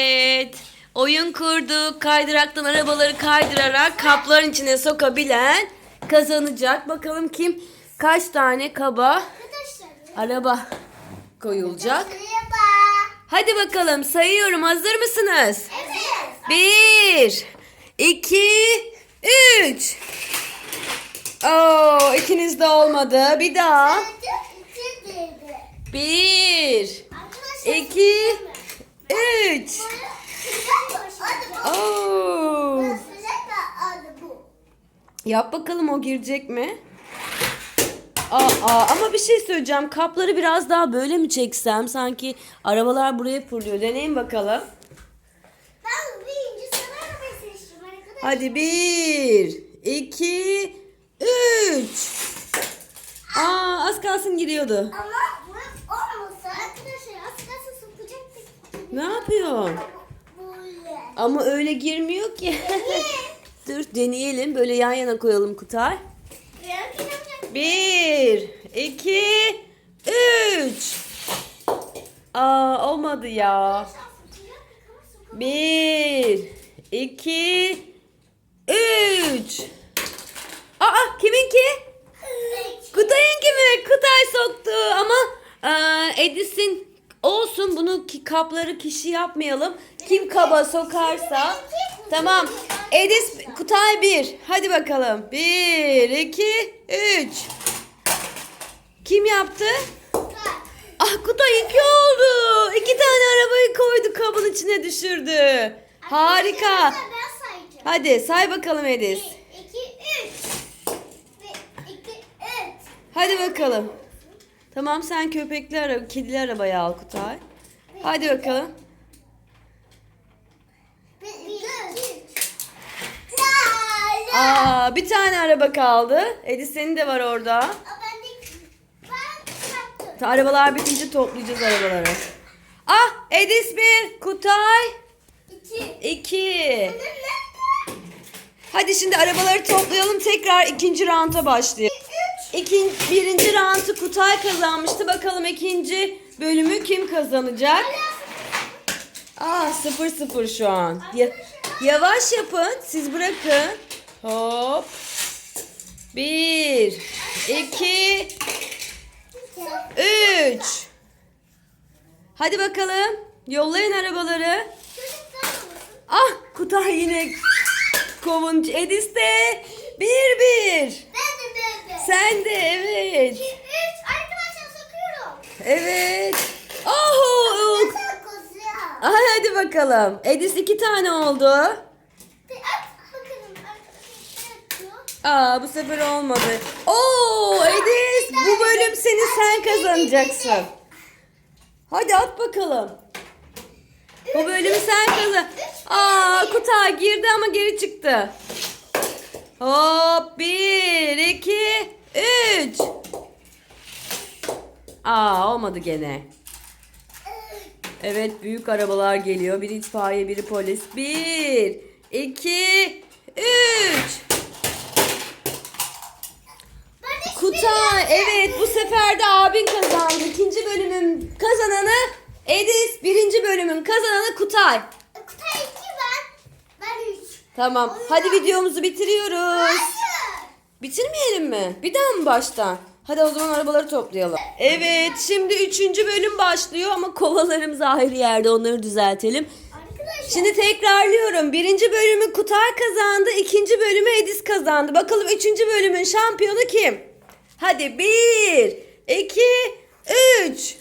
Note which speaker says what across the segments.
Speaker 1: Evet. Oyun kurduk. Kaydıraktan arabaları kaydırarak kapların içine sokabilen kazanacak. Bakalım kim kaç tane kaba araba koyulacak. Hadi bakalım sayıyorum. Hazır mısınız?
Speaker 2: Evet.
Speaker 1: Bir, iki, üç. Oo, ikiniz de olmadı. Bir daha. Bir, iki, üç. Oo. Yap bakalım o girecek mi? Aa, ama bir şey söyleyeceğim. Kapları biraz daha böyle mi çeksem? Sanki arabalar buraya fırlıyor. Deneyin bakalım. Hadi bir, iki, üç. Aa az kalsın giriyordu.
Speaker 2: Ama bu olmasa arkadaşlar az kalsın sokacaktık.
Speaker 1: Ne yapıyorsun?
Speaker 2: Böyle.
Speaker 1: Ama öyle girmiyor ki. Dur deneyelim. Böyle yan yana koyalım Kutay. Bir, iki, üç. Aa olmadı ya. Bir, iki, üç. Aa kiminki? Kutay'ınki mi? Kutay soktu ama e, Edis'in olsun bunu ki kapları kişi yapmayalım. Kim kaba sokarsa. Tamam. Edis Kutay bir. Hadi bakalım. Bir, iki, üç. Kim yaptı? Ah Kutay iki oldu. İki tane arabayı koydu kabın içine düşürdü. Harika. Hadi say bakalım Edis.
Speaker 2: 2, 3. 2, 3.
Speaker 1: Hadi bakalım. Tamam sen köpekli araba, kedili arabayı al Kutay. Hadi bakalım. Aa, bir tane araba kaldı. Edis senin de var orada. Arabalar bitince toplayacağız arabaları. Ah Edis bir, Kutay iki. Hadi şimdi arabaları toplayalım tekrar ikinci rounda başlayalım. İkin, birinci roundu Kutay kazanmıştı. Bakalım ikinci bölümü kim kazanacak? Aa sıfır sıfır şu an. Ya- yavaş yapın. Siz bırakın. Hop. Bir, iki, üç. Hadi bakalım. Yollayın arabaları. Ah Kutay yine kovunç. Edis de bir bir. Sen de evet. Evet. Oh. Ay, hadi bakalım. Edis iki tane oldu. Aa bu sefer olmadı. Oo Edis bu bölüm seni sen kazanacaksın. Hadi at bakalım. Bu bölümü sen kazan. Aa Kutay girdi ama geri çıktı. Hop bir iki üç. Aa olmadı gene. Evet büyük arabalar geliyor. Biri itfaiye biri polis. Bir, iki, üç. Kutay evet bu sefer de abin kazandı. İkinci bölümün kazananı Edis. Birinci bölümün kazananı Kutay.
Speaker 2: Kutay 2 ben. Ben 3.
Speaker 1: Tamam hadi videomuzu bitiriyoruz.
Speaker 2: Hayır.
Speaker 1: Bitirmeyelim mi? Bir daha mı baştan? Hadi o zaman arabaları toplayalım. Evet şimdi üçüncü bölüm başlıyor ama kovalarımız ayrı yerde onları düzeltelim.
Speaker 2: Arkadaşlar.
Speaker 1: Şimdi tekrarlıyorum. Birinci bölümü Kutay kazandı. ikinci bölümü Edis kazandı. Bakalım üçüncü bölümün şampiyonu kim? Hadi bir, iki, üç.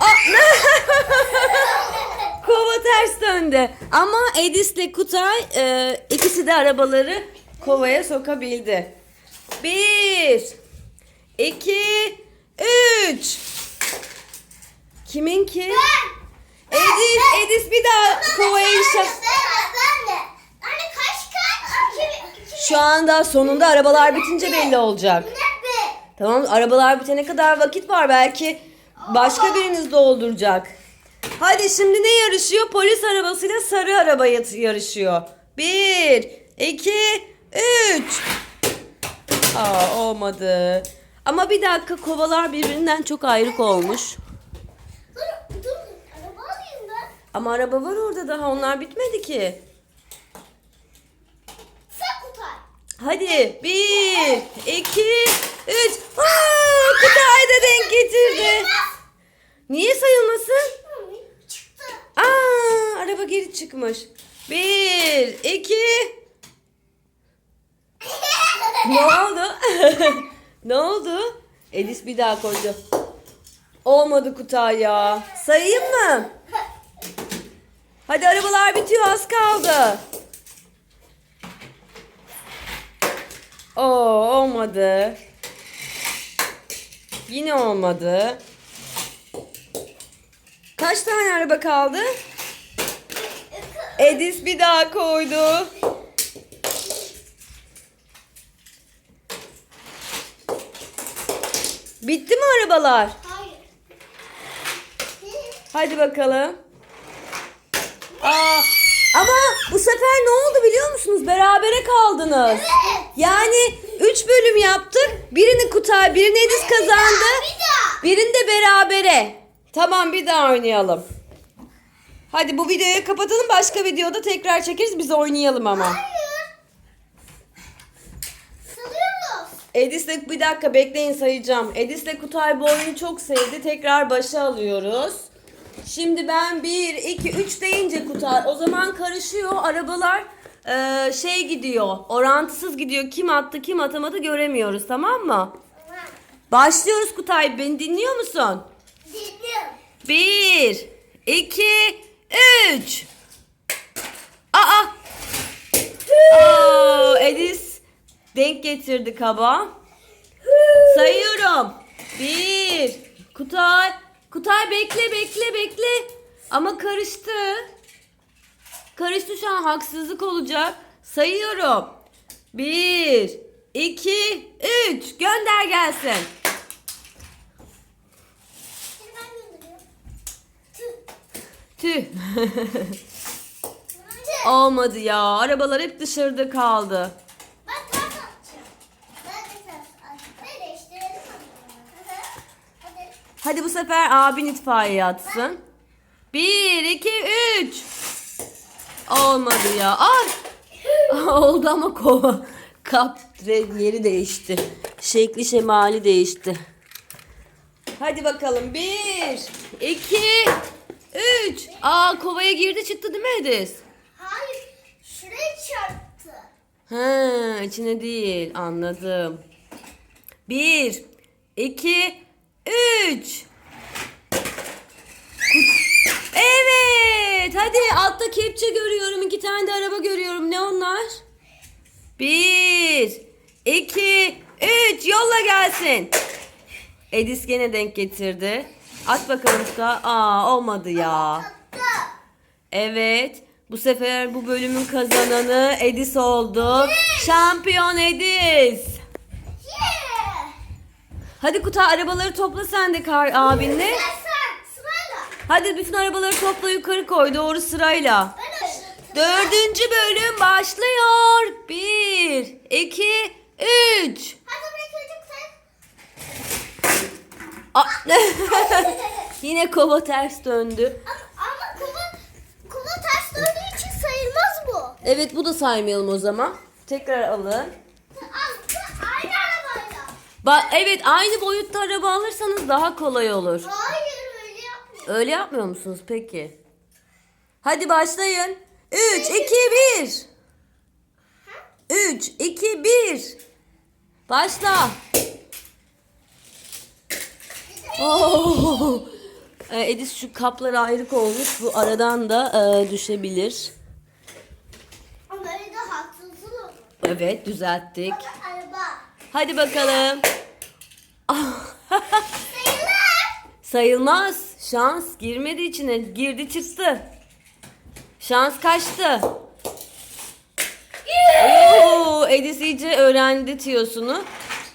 Speaker 1: Aa, Kova ters döndü. Ama Edis'le Kutay e, ikisi de arabaları kovaya sokabildi. Bir, iki, üç. Kiminki? Edis, Edis bir daha kovaya işe...
Speaker 2: Ben. Ben
Speaker 1: Şu anda sonunda arabalar bitince belli olacak. Tamam arabalar bitene kadar vakit var. Belki başka biriniz dolduracak. Hadi şimdi ne yarışıyor? Polis arabasıyla sarı araba yarışıyor. Bir, iki, üç. Aa olmadı. Ama bir dakika kovalar birbirinden çok ayrık olmuş.
Speaker 2: Dur dur. Araba alayım ben.
Speaker 1: Ama araba var orada daha onlar bitmedi ki.
Speaker 2: Sen Kutay.
Speaker 1: Hadi bir, iki, üç. Aa, Kutay da denk getirdi. Niye sayılmasın? Aa, araba geri çıkmış. Bir, iki. Ne oldu? ne oldu? Edis bir daha koydu. Olmadı Kutay ya. Sayayım mı? Hadi arabalar bitiyor az kaldı. Oo olmadı. Yine olmadı. Kaç tane araba kaldı? Edis bir daha koydu. Bitti mi arabalar?
Speaker 2: Hayır.
Speaker 1: Hadi bakalım. Aa, ama bu sefer ne oldu biliyor musunuz? Berabere kaldınız.
Speaker 2: Evet.
Speaker 1: Yani 3 bölüm yaptık. Birini Kutay, birini Edis kazandı.
Speaker 2: Bir daha.
Speaker 1: Birinde berabere. Tamam bir daha oynayalım. Hadi bu videoyu kapatalım. Başka videoda tekrar çekeriz. Biz oynayalım ama.
Speaker 2: Hayır.
Speaker 1: Edis'le bir dakika bekleyin sayacağım. Edis'le Kutay bu oyunu çok sevdi. Tekrar başa alıyoruz. Şimdi ben 1, 2, 3 deyince Kutay o zaman karışıyor. Arabalar eee, şey gidiyor. Orantısız gidiyor. Kim attı kim atamadı göremiyoruz tamam mı? Başlıyoruz Kutay. Beni dinliyor musun?
Speaker 2: Dinliyorum.
Speaker 1: 1, 2, 3. Aa! Aa, Edis denk getirdi kaba. Sayıyorum. 1. Kutay. Kutay bekle bekle bekle. Ama karıştı. Karıştı şu an haksızlık olacak. Sayıyorum. 1, 2, 3. Gönder gelsin.
Speaker 2: Tüh.
Speaker 1: Olmadı ya. Arabalar hep dışarıda kaldı.
Speaker 2: Ben ters atacağım. Ben de ters atacağım. Ne değiştirelim mi? Hı hı. Hadi.
Speaker 1: Bu sefer abin itfaiye atsın. 1, 2, 3. Olmadı ya. Ay. Oldu ama kova. Kap yeri değişti. Şekli şemali değişti. Hadi bakalım. 1, 2, 3. Aa kovaya girdi çıktı değil mi Edis?
Speaker 2: Hayır. Şuraya çarptı.
Speaker 1: Ha, içine değil. Anladım. Bir, iki, üç. Evet. Hadi altta kepçe görüyorum. iki tane de araba görüyorum. Ne onlar? Bir, iki, üç. Yolla gelsin. Edis gene denk getirdi. At bakalım usta. Aa olmadı ya. Evet. Bu sefer bu bölümün kazananı Edis oldu. Şampiyon Edis. Hadi Kuta arabaları topla sen de kar abinle. Hadi bütün arabaları topla yukarı koy doğru sırayla. Dördüncü bölüm başlıyor. Bir, iki, üç. Aa, Yine kova ters döndü.
Speaker 2: Ama, ama kova, kova ters döndüğü için sayılmaz bu.
Speaker 1: Evet bu da saymayalım o zaman. Tekrar alın. Ba evet aynı boyutta araba alırsanız daha kolay olur.
Speaker 2: Hayır öyle yapmıyor.
Speaker 1: Öyle yapmıyor musunuz peki? Hadi başlayın. 3, 2, 1. 3, 2, 1. Başla. Oo. Ee, Edis şu kaplar ayrık olmuş. Bu aradan da e, düşebilir.
Speaker 2: Ama öyle de haksızlık olur.
Speaker 1: Evet düzelttik.
Speaker 2: Araba.
Speaker 1: Hadi bakalım.
Speaker 2: Sayılır.
Speaker 1: Sayılmaz. Şans girmedi içine. Girdi çıktı. Şans kaçtı. Oo, Edis iyice öğrendi tiyosunu.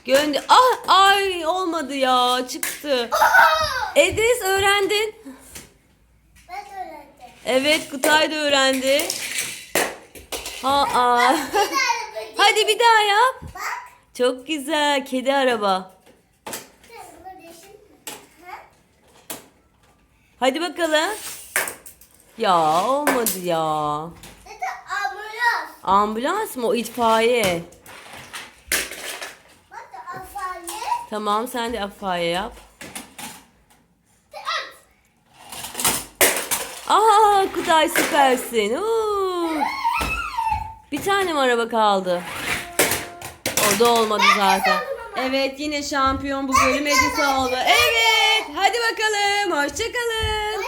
Speaker 1: Gönder. Ah ay olmadı ya çıktı. Edis öğrendin.
Speaker 2: Ben de öğrendim.
Speaker 1: Evet Kutay da öğrendi. Ha aa. Hadi bir daha yap. Çok güzel kedi araba. Hadi bakalım. Ya olmadı ya.
Speaker 2: Ambulans.
Speaker 1: Ambulans mı? O itfaiye. Tamam sen de afaya yap. Aa Kutay süpersin. Oo. Bir tane mi araba kaldı? O da olmadı zaten. Evet yine şampiyon bu bölüm Edison oldu. Evet hadi bakalım hoşçakalın.